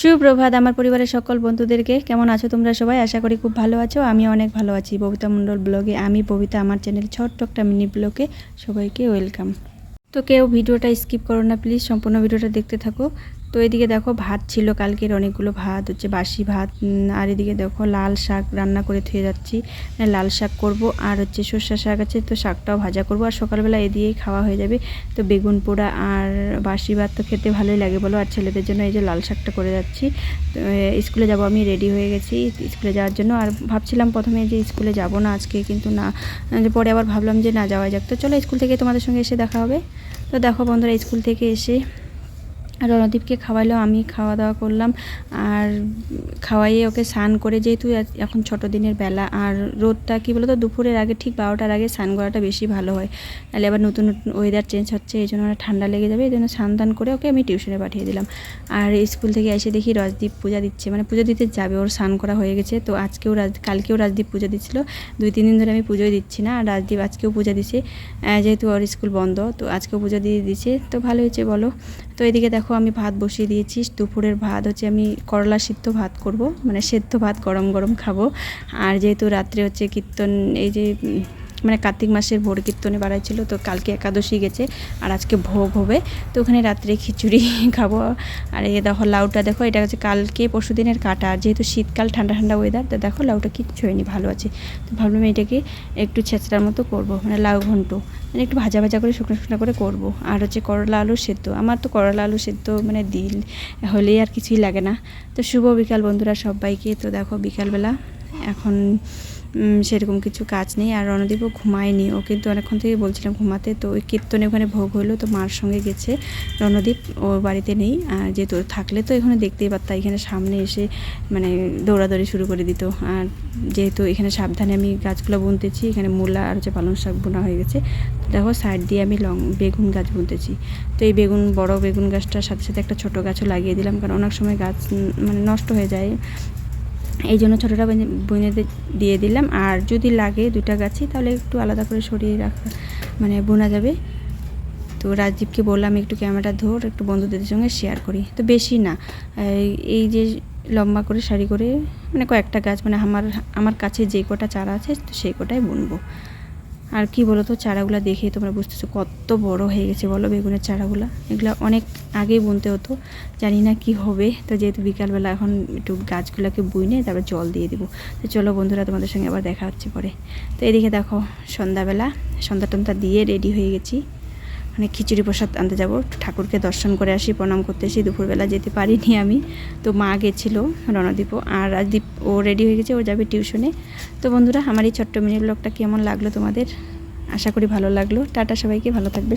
সুপ্রভাত আমার পরিবারের সকল বন্ধুদেরকে। কেমন আছো তোমরা সবাই? আশা করি খুব ভালো আছো আমি অনেক ভালো আছি। ববিতা মণ্ডল ব্লগে, আমি ববিতা, আমার চ্যানেল ছোট্ট একটা মিনি ব্লগে সবাইকে ওয়েলকাম। তো কেউ ভিডিওটা স্কিপ করো না, প্লিজ, সম্পূর্ণ ভিডিওটা দেখতে থাকো। তো এদিকে দেখো ভাত ছিল, কালকের অনেকগুলো ভাত, হচ্ছে বাসি ভাত আর এদিকে দেখো লাল শাক রান্না করে থুয়ে যাচ্ছি। মানে লাল শাক করব, আর হচ্ছে সর্ষা শাক আছে, তো শাকটাও ভাজা করব, আর সকালবেলা এ দিয়েই খাওয়া হয়ে যাবে। তো বেগুন পোড়া আর বাসি ভাত তো খেতে ভালোই লাগে বলো, আর ছেলেদের জন্য এই যে লাল শাকটা করে যাচ্ছি। স্কুলে যাব আমি, রেডি হয়ে গেছি স্কুলে যাওয়ার জন্য, আর ভাবছিলাম প্রথমে যে স্কুলে যাব না, আজকে কিন্তু না পরে আবার ভাবলাম যে না, যাওয়া যাক। তো চলো স্কুল থেকে তোমাদের সঙ্গে এসে দেখা হবে। তো দেখো বন্ধুরা, স্কুল থেকে এসে রণদীপকে খাওয়াইলো আমি খাওয়া দাওয়া করলাম। আর খাওয়াইয়ে ওকে স্নান করে যেহেতু এখন ছোট দিনের বেলা, আর রোদটা কি বলতো, দুপুরের আগে, ঠিক বারোটার আগে স্নান করাটা বেশি ভালো হয়। নাহলে আবার নতুন নতুন ওয়েদার চেঞ্জ হচ্ছে, এই জন্য ঠান্ডা লেগে যাবে, এই জন্য স্নান টান করে ওকে আমি টিউশনে পাঠিয়ে দিলাম। আর স্কুল থেকে এসে দেখি রজদীপ পূজা দিচ্ছে মানে পুজো দিতে যাবে, ওর স্নান করা হয়ে গেছে। তো আজকেও রাজ, কালকেও রাজদীপ পূজা দিচ্ছিল, দুই, তিন দিন ধরে আমি পুজোই দিচ্ছি না, আর রাজদীপ আজকেও পূজা দিছে যেহেতু ওর স্কুল বন্ধ, তো আজকেও পুজো দিয়ে দিচ্ছে তো ভালো হয়েছে বলো। তো এদিকে দেখো আমি ভাত বসিয়ে দিয়েছি। দুপুরের ভাত হচ্ছে আমি করলা সিদ্ধ ভাত করব। মানে সেদ্ধ ভাত গরম গরম খাব। আর যেহেতু রাত্রে হচ্ছে কীর্তন, এই যে মানে কার্তিক মাসের ভোর কীর্তনে বাড়াইছিল তো কালকে একাদশী গেছে আর আজকে ভোগ হবে। তো ওখানে রাত্রে খিচুড়ি খাব। আর এই দেখো লাউটা, দেখো এটা হচ্ছে কালকে পরশু দিনের কাটা। আর যেহেতু শীতকাল, ঠান্ডা ঠান্ডা ওয়েদার তো দেখো লাউটা কিচ্ছু হয়নি, ভালো আছে। তো ভাবলাম এটাকে একটু ছেঁচড়ার মতো করব মানে লাউ ঘন্ট। মানে একটু ভাজা ভাজা করে, শুকনো শুকনো করে করব। আর হচ্ছে করলা আলু সেদ্ধ। আমার তো করলা আলু সেদ্ধ মানে দিল, হলেই আর কিছুই লাগে না। তো শুভ বিকাল বন্ধুরা সবাইকে। তো দেখো বিকালবেলা এখন সেরকম কিছু কাজ নেই আর রণদীপও ঘুমায়নি। ও কিন্তু অনেকক্ষণ থেকে বলছিলাম ঘুমাতে। তো ওই কীর্তনে ওখানে ভোগ হলো, তো মার সঙ্গে গেছে রণদীপ। ও বাড়িতে নেই, আর যেহেতু থাকলে তো এখানে দেখতেই পারতাম, এখানে সামনে এসে মানে দৌড়াদৌড়ি শুরু করে দিত। আর যেহেতু এখানে সাবধানে আমি গাছগুলো বুনতেছি, এখানে মূলা আর হচ্ছে পালং শাক বোনা হয়ে গেছে। দেখো, সাইড দিয়ে আমি লং বেগুন গাছ বুনতেছি। তো এই বেগুন, বড় বেগুন গাছটার সাথে সাথে একটা ছোট গাছও লাগিয়ে দিলাম, কারণ অনেক সময় গাছ মানে নষ্ট হয়ে যায়। এই জন্য ছোটোটা বইনে দিয়ে দিলাম। আর যদি লাগে দুটা গাছই, তাহলে একটু আলাদা করে সরিয়ে রাখা মানে বোনা যাবে। তো রাজদীপকে বললাম, একটু ক্যামেরাটা ধর, একটু বন্ধুদের সঙ্গে শেয়ার করি। তো বেশি না। এই যে লম্বা করে শাড়ি করে মানে কয়েকটা গাছ মানে আমার আমার কাছে যে কটা চারা আছে, তো সেই কটাই বুনবো। আর কি বলো তো চারাগুলো দেখে তোমরা বুঝতেছো কত বড় হয়ে গেছে, বলো বেগুনের চারাগুলো। এগুলো অনেক আগেই বুনতে হতো, জানি না কি হবে। তো যেহেতু বিকালবেলা এখন একটু গাছগুলোকে বুইনে তারপর জল দিয়ে দেবো। তো চলো বন্ধুরা, তোমাদের সঙ্গে আবার দেখা হচ্ছে পরে। তো এদিকে দেখো, সন্ধ্যাবেলা সন্ধ্যা টন্ধা দিয়ে রেডি হয়ে গেছি। মানে খিচুড়ি প্রসাদ আনতে যাব। ঠাকুরকে দর্শন করে আসি, প্রণাম করতে আসি। দুপুরবেলা যেতে পারিনি আমি। তো মা গেছিল রণদীপও। আর দীপ, ও রেডি হয়ে গেছে, ও যাবে টিউশনে তো বন্ধুরা, আমার এই ছোট্ট মিনি ব্লগটা কেমন লাগল তোমাদের? আশা করি ভালো লাগল। টাটা সবাইকে, ভালো থাকবে।